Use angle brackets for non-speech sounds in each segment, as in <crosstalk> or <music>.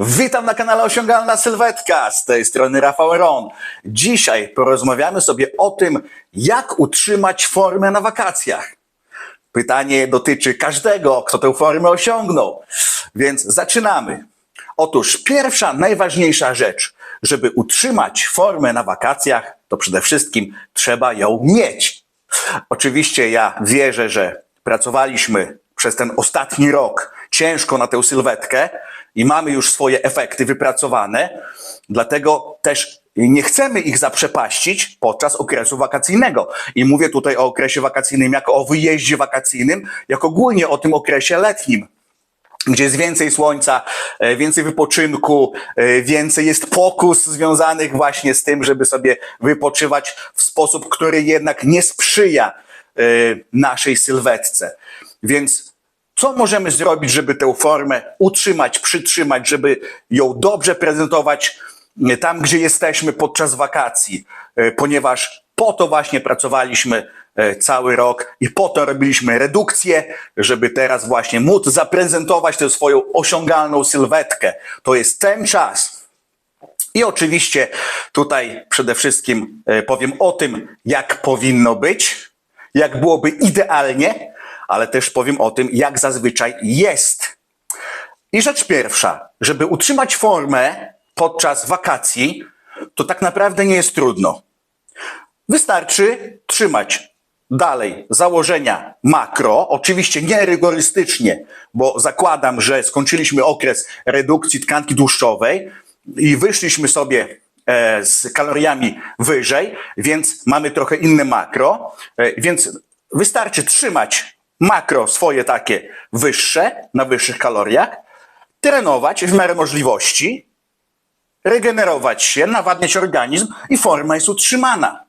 Witam na kanale Osiągalna Sylwetka, z tej strony Rafał Ron. Dzisiaj porozmawiamy sobie o tym, jak utrzymać formę na wakacjach. Pytanie dotyczy każdego, kto tę formę osiągnął. Więc zaczynamy. Otóż pierwsza, najważniejsza rzecz, żeby utrzymać formę na wakacjach, to przede wszystkim trzeba ją mieć. Oczywiście ja wierzę, że pracowaliśmy przez ten ostatni rok ciężko na tę sylwetkę i mamy już swoje efekty wypracowane, dlatego też nie chcemy ich zaprzepaścić podczas okresu wakacyjnego. I mówię tutaj o okresie wakacyjnym jako o wyjeździe wakacyjnym, jak ogólnie o tym okresie letnim gdzie jest więcej słońca, e, więcej wypoczynku, e, więcej jest pokus związanych właśnie z tym, żeby sobie wypoczywać w sposób, który jednak nie sprzyja e, naszej sylwetce. Więc co możemy zrobić, żeby tę formę utrzymać, przytrzymać, żeby ją dobrze prezentować tam, gdzie jesteśmy podczas wakacji, ponieważ po to właśnie pracowaliśmy E, cały rok i po to robiliśmy redukcję, żeby teraz właśnie móc zaprezentować tę swoją osiągalną sylwetkę. To jest ten czas. I oczywiście tutaj przede wszystkim e, powiem o tym, jak powinno być, jak byłoby idealnie, ale też powiem o tym, jak zazwyczaj jest. I rzecz pierwsza, żeby utrzymać formę podczas wakacji, to tak naprawdę nie jest trudno. Wystarczy trzymać Dalej, założenia makro, oczywiście nie rygorystycznie, bo zakładam, że skończyliśmy okres redukcji tkanki tłuszczowej i wyszliśmy sobie e, z kaloriami wyżej, więc mamy trochę inne makro, e, więc wystarczy trzymać makro swoje takie wyższe, na wyższych kaloriach, trenować w miarę możliwości, regenerować się, nawadniać organizm i forma jest utrzymana.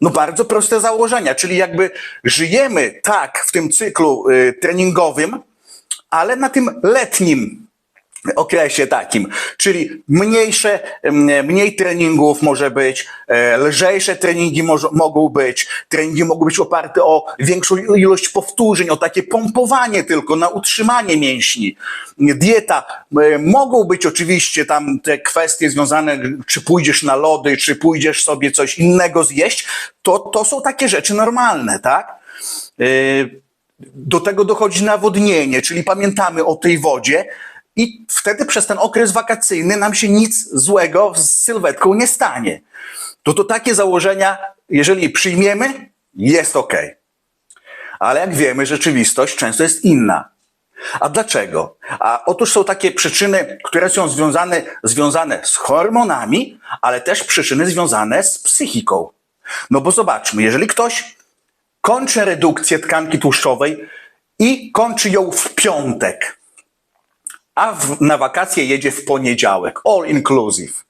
No bardzo proste założenia, czyli jakby żyjemy tak w tym cyklu y, treningowym, ale na tym letnim okresie takim, czyli mniejsze, mniej treningów może być, e, lżejsze treningi może, mogą być, treningi mogą być oparte o większą ilość powtórzeń, o takie pompowanie tylko na utrzymanie mięśni. Dieta, e, mogą być oczywiście tam te kwestie związane, czy pójdziesz na lody, czy pójdziesz sobie coś innego zjeść, to, to są takie rzeczy normalne, tak? E, do tego dochodzi nawodnienie, czyli pamiętamy o tej wodzie, i wtedy przez ten okres wakacyjny nam się nic złego z sylwetką nie stanie. To to takie założenia, jeżeli przyjmiemy, jest ok. Ale jak wiemy, rzeczywistość często jest inna. A dlaczego? A otóż są takie przyczyny, które są związane, związane z hormonami, ale też przyczyny związane z psychiką. No bo zobaczmy, jeżeli ktoś kończy redukcję tkanki tłuszczowej i kończy ją w piątek, a w, na wakacje jedzie w poniedziałek, all inclusive,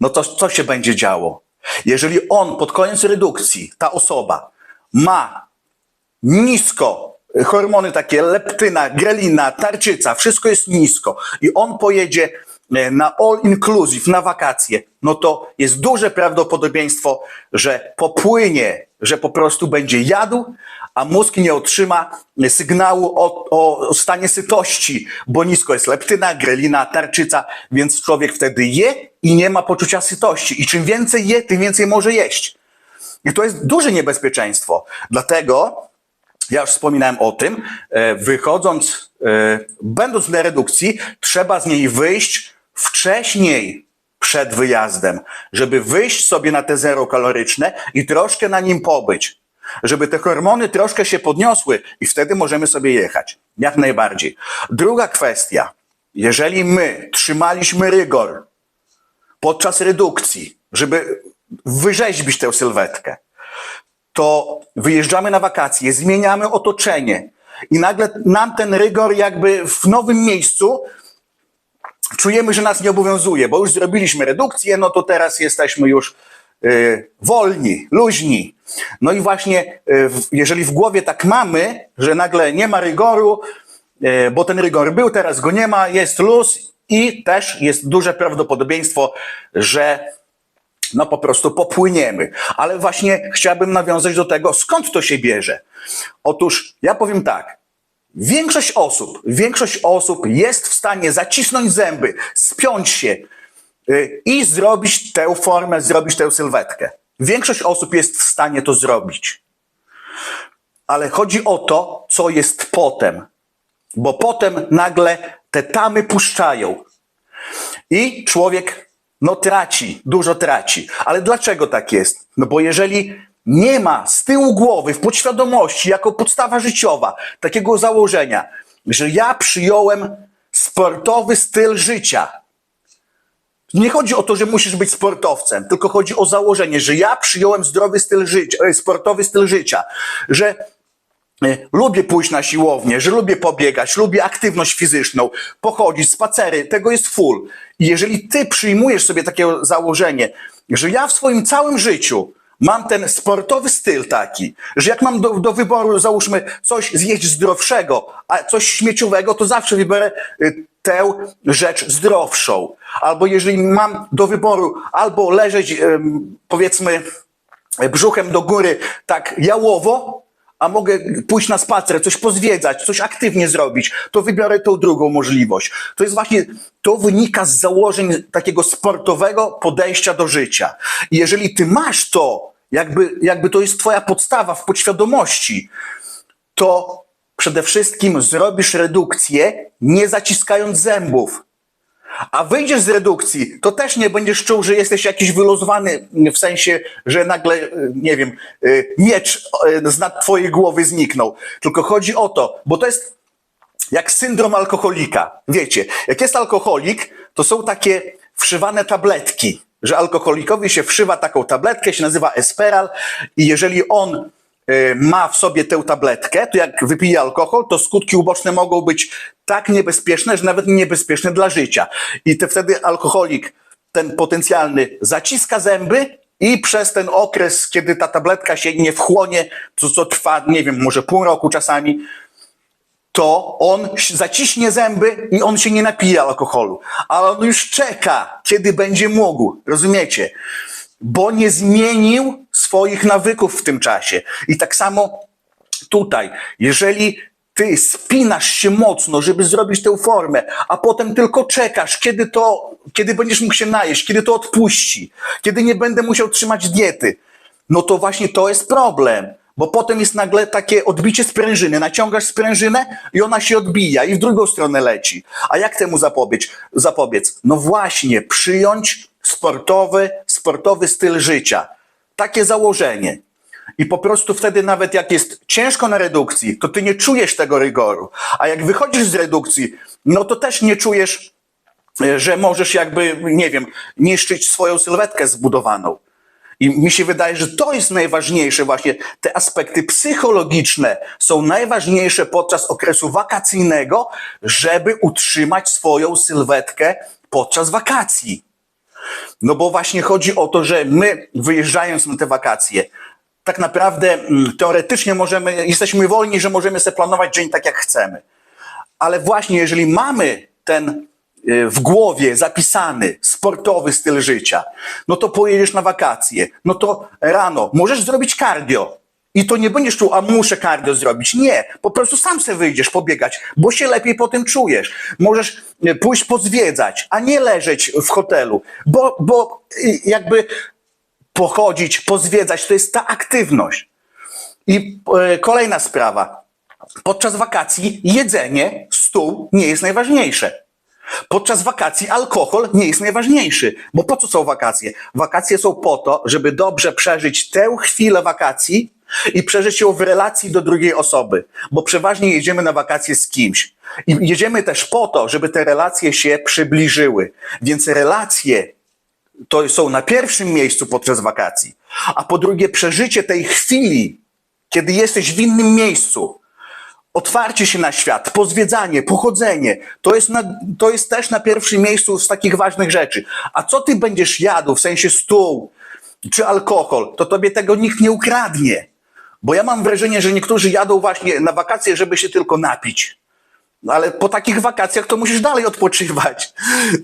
no to co się będzie działo? Jeżeli on pod koniec redukcji, ta osoba ma nisko hormony takie leptyna, grelina, tarczyca, wszystko jest nisko i on pojedzie e, na all inclusive, na wakacje, no to jest duże prawdopodobieństwo, że popłynie, że po prostu będzie jadł, a mózg nie otrzyma sygnału o, o stanie sytości, bo nisko jest leptyna, grelina, tarczyca, więc człowiek wtedy je i nie ma poczucia sytości. I czym więcej je, tym więcej może jeść. I to jest duże niebezpieczeństwo. Dlatego ja już wspominałem o tym, e, wychodząc, e, będąc na redukcji, trzeba z niej wyjść wcześniej przed wyjazdem, żeby wyjść sobie na te zero kaloryczne i troszkę na nim pobyć żeby te hormony troszkę się podniosły i wtedy możemy sobie jechać. Jak najbardziej. Druga kwestia. Jeżeli my trzymaliśmy rygor podczas redukcji, żeby wyrzeźbić tę sylwetkę, to wyjeżdżamy na wakacje, zmieniamy otoczenie i nagle nam ten rygor jakby w nowym miejscu czujemy, że nas nie obowiązuje, bo już zrobiliśmy redukcję, no to teraz jesteśmy już wolni, luźni. No i właśnie, y, jeżeli w głowie tak mamy, że nagle nie ma rygoru, y, bo ten rygor był, teraz go nie ma, jest luz i też jest duże prawdopodobieństwo, że no po prostu popłyniemy. Ale właśnie chciałbym nawiązać do tego, skąd to się bierze. Otóż ja powiem tak. Większość osób, większość osób jest w stanie zacisnąć zęby, spiąć się y, i zrobić tę formę, zrobić tę sylwetkę. Większość osób jest w stanie to zrobić. Ale chodzi o to, co jest potem. Bo potem nagle te tamy puszczają. I człowiek no traci, dużo traci. Ale dlaczego tak jest? No bo jeżeli nie ma z tyłu głowy, w podświadomości, jako podstawa życiowa, takiego założenia, że ja przyjąłem sportowy styl życia. Nie chodzi o to, że musisz być sportowcem, tylko chodzi o założenie, że ja przyjąłem zdrowy styl życia, e, sportowy styl życia, że e, lubię pójść na siłownię, że lubię pobiegać, lubię aktywność fizyczną, pochodzić, spacery, tego jest full. I jeżeli ty przyjmujesz sobie takie założenie, że ja w swoim całym życiu mam ten sportowy styl taki, że jak mam do, do wyboru, załóżmy, coś zjeść zdrowszego, a coś śmieciowego, to zawsze wybiorę y, tę rzecz zdrowszą. Albo jeżeli mam do wyboru albo leżeć, powiedzmy, brzuchem do góry tak jałowo, a mogę pójść na spacer, coś pozwiedzać, coś aktywnie zrobić, to wybiorę tą drugą możliwość. To jest właśnie, to wynika z założeń takiego sportowego podejścia do życia. I jeżeli ty masz to, jakby, jakby to jest twoja podstawa w podświadomości, to przede wszystkim zrobisz redukcję, nie zaciskając zębów. A wyjdziesz z redukcji, to też nie będziesz czuł, że jesteś jakiś wyluzowany, w sensie, że nagle, y, nie wiem, y, miecz y, z nad twojej głowy zniknął. Tylko chodzi o to, bo to jest jak syndrom alkoholika. Wiecie, jak jest alkoholik, to są takie wszywane tabletki, że alkoholikowi się wszywa taką tabletkę, się nazywa Esperal i jeżeli on ma w sobie tę tabletkę, to jak wypije alkohol, to skutki uboczne mogą być tak niebezpieczne, że nawet niebezpieczne dla życia. I te wtedy alkoholik, ten potencjalny, zaciska zęby i przez ten okres, kiedy ta tabletka się nie wchłonie, co, trwa, nie wiem, może pół roku czasami, to on zaciśnie zęby i on się nie napije alkoholu. Ale on już czeka, kiedy będzie mógł. Rozumiecie? Bo nie zmienił swoich nawyków w tym czasie. I tak samo tutaj, jeżeli ty spinasz się mocno, żeby zrobić tę formę, a potem tylko czekasz, kiedy to, kiedy będziesz mógł się najeść, kiedy to odpuści, kiedy nie będę musiał trzymać diety, no to właśnie to jest problem. Bo potem jest nagle takie odbicie sprężyny. Naciągasz sprężynę i ona się odbija i w drugą stronę leci. A jak temu zapobiec? zapobiec? No właśnie, przyjąć sportowy, sportowy styl życia. Takie założenie. I po prostu wtedy nawet jak jest ciężko na redukcji, to ty nie czujesz tego rygoru. A jak wychodzisz z redukcji, no to też nie czujesz, e, że możesz jakby, nie wiem, niszczyć swoją sylwetkę zbudowaną. I mi się wydaje, że to jest najważniejsze, właśnie te aspekty psychologiczne są najważniejsze podczas okresu wakacyjnego, żeby utrzymać swoją sylwetkę podczas wakacji. No bo właśnie chodzi o to, że my wyjeżdżając na te wakacje, tak naprawdę mm, teoretycznie możemy, jesteśmy wolni, że możemy sobie planować dzień tak jak chcemy. Ale właśnie jeżeli mamy ten y, w głowie zapisany sportowy styl życia, no to pojedziesz na wakacje, no to rano możesz zrobić cardio. I to nie będziesz czuł, a muszę cardio zrobić. Nie, po prostu sam sobie wyjdziesz pobiegać, bo się lepiej po tym czujesz. Możesz y, pójść pozwiedzać, a nie leżeć w hotelu, bo, bo y, jakby pochodzić, pozwiedzać, to jest ta aktywność. I e, kolejna sprawa. Podczas wakacji jedzenie, stół nie jest najważniejsze. Podczas wakacji alkohol nie jest najważniejszy. Bo po co są wakacje? Wakacje są po to, żeby dobrze przeżyć tę chwilę wakacji i przeżyć ją w relacji do drugiej osoby. Bo przeważnie jedziemy na wakacje z kimś. I jedziemy też po to, żeby te relacje się przybliżyły. Więc relacje to są na pierwszym miejscu podczas wakacji. A po drugie, przeżycie tej chwili, kiedy jesteś w innym miejscu. Otwarcie się na świat, pozwiedzanie, pochodzenie, to jest, na, to jest też na pierwszym miejscu z takich ważnych rzeczy. A co ty będziesz jadł, w sensie stół czy alkohol, to tobie tego nikt nie ukradnie. Bo ja mam wrażenie, że niektórzy jadą właśnie na wakacje, żeby się tylko napić. No ale po takich wakacjach to musisz dalej odpoczywać.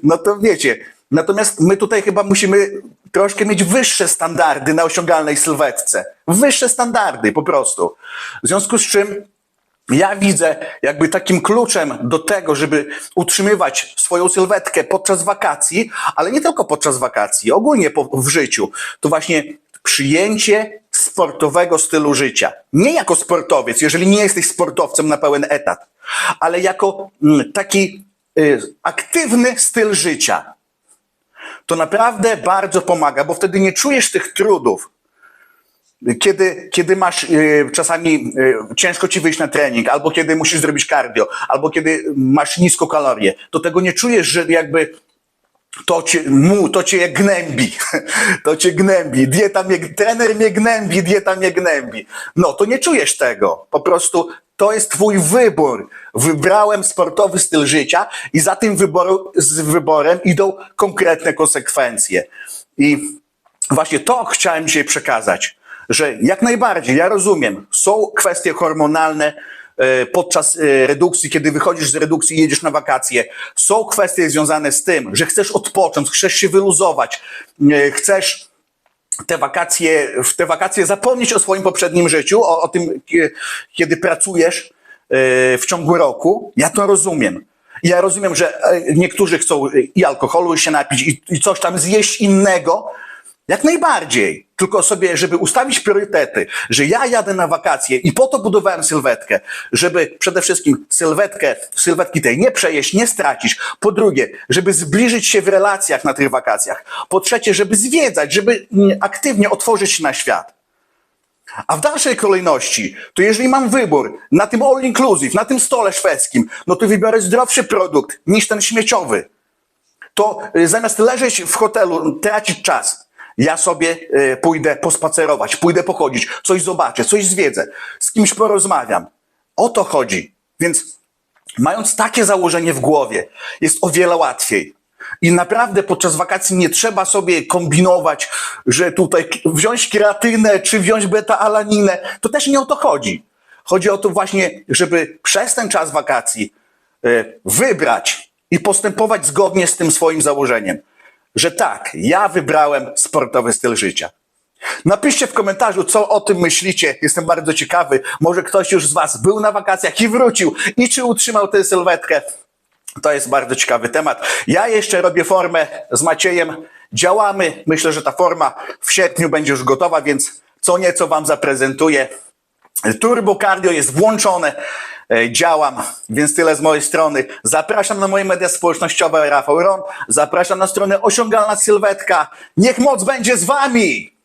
No to wiecie, Natomiast my tutaj chyba musimy troszkę mieć wyższe standardy na osiągalnej sylwetce. Wyższe standardy po prostu. W związku z czym Ja widzę jakby takim kluczem do tego, żeby utrzymywać swoją sylwetkę podczas wakacji, ale nie tylko podczas wakacji, ogólnie po, w życiu, to właśnie przyjęcie sportowego stylu życia. Nie jako sportowiec, jeżeli nie jesteś sportowcem na pełen etat, ale jako mm, taki y, aktywny styl życia. To naprawdę bardzo pomaga, bo wtedy nie czujesz tych trudów, kiedy, kiedy masz y, czasami y, ciężko ci wyjść na trening, albo kiedy musisz zrobić cardio, albo kiedy masz nisko kalorie, to tego nie czujesz, że jakby to cię, mu, to cię gnębi. <laughs> To cię gnębi. Dieta mnie, trener mnie gnębi, dieta mnie gnębi. No, to nie czujesz tego. Po prostu to jest twój wybór. Wybrałem sportowy styl życia i za tym wyboru, z wyborem idą konkretne konsekwencje. I właśnie to chciałem dzisiaj przekazać, że jak najbardziej, ja rozumiem, są kwestie hormonalne podczas e, redukcji, kiedy wychodzisz z redukcji i jedziesz na wakacje. Są kwestie związane z tym, że chcesz odpocząć, chcesz się wyluzować, e, chcesz te wakacje, w te wakacje zapomnieć o swoim poprzednim życiu, o, o tym, kie- kiedy pracujesz e, w ciągu roku. Ja to rozumiem. Ja rozumiem, że e, niektórzy chcą e, i alkoholu się napić, i, i coś tam zjeść innego. Jak najbardziej. Tylko sobie, żeby ustawić priorytety, że ja jadę na wakacje i po to budowałem sylwetkę, żeby przede wszystkim sylwetkę, sylwetki tej nie przejeść, nie stracić. Po drugie, żeby zbliżyć się w relacjach na tych wakacjach. Po trzecie, żeby zwiedzać, żeby mm, aktywnie otworzyć się na świat. A w dalszej kolejności, to jeżeli mam wybór na tym all inclusive, na tym stole szwedzkim, no to wybiorę zdrowszy produkt niż ten śmieciowy to y, zamiast leżeć w hotelu, tracić czas, ja sobie y, pójdę pospacerować, pójdę pochodzić, coś zobaczę, coś zwiedzę, z kimś porozmawiam. O to chodzi. Więc mając takie założenie w głowie, jest o wiele łatwiej. I naprawdę podczas wakacji nie trzeba sobie kombinować, że tutaj wziąć kreatynę czy wziąć beta-alaninę. To też nie o to chodzi. Chodzi o to właśnie, żeby przez ten czas wakacji e, wybrać i postępować zgodnie z tym swoim założeniem, że tak, ja wybrałem sportowy styl życia. Napiszcie w komentarzu, co o tym myślicie. Jestem bardzo ciekawy. Może ktoś już z Was był na wakacjach i wrócił i czy utrzymał tę sylwetkę. To jest bardzo ciekawy temat. Ja jeszcze robię formę z Maciejem. Działamy. Myślę, że ta forma w sierpniu będzie już gotowa, więc co nieco Wam zaprezentuję. Turbo Cardio jest włączone, działam, więc tyle z mojej strony. Zapraszam na moje media społecznościowe Rafał Ron, zapraszam na stronę Osiągalna Sylwetka. Niech moc będzie z Wami!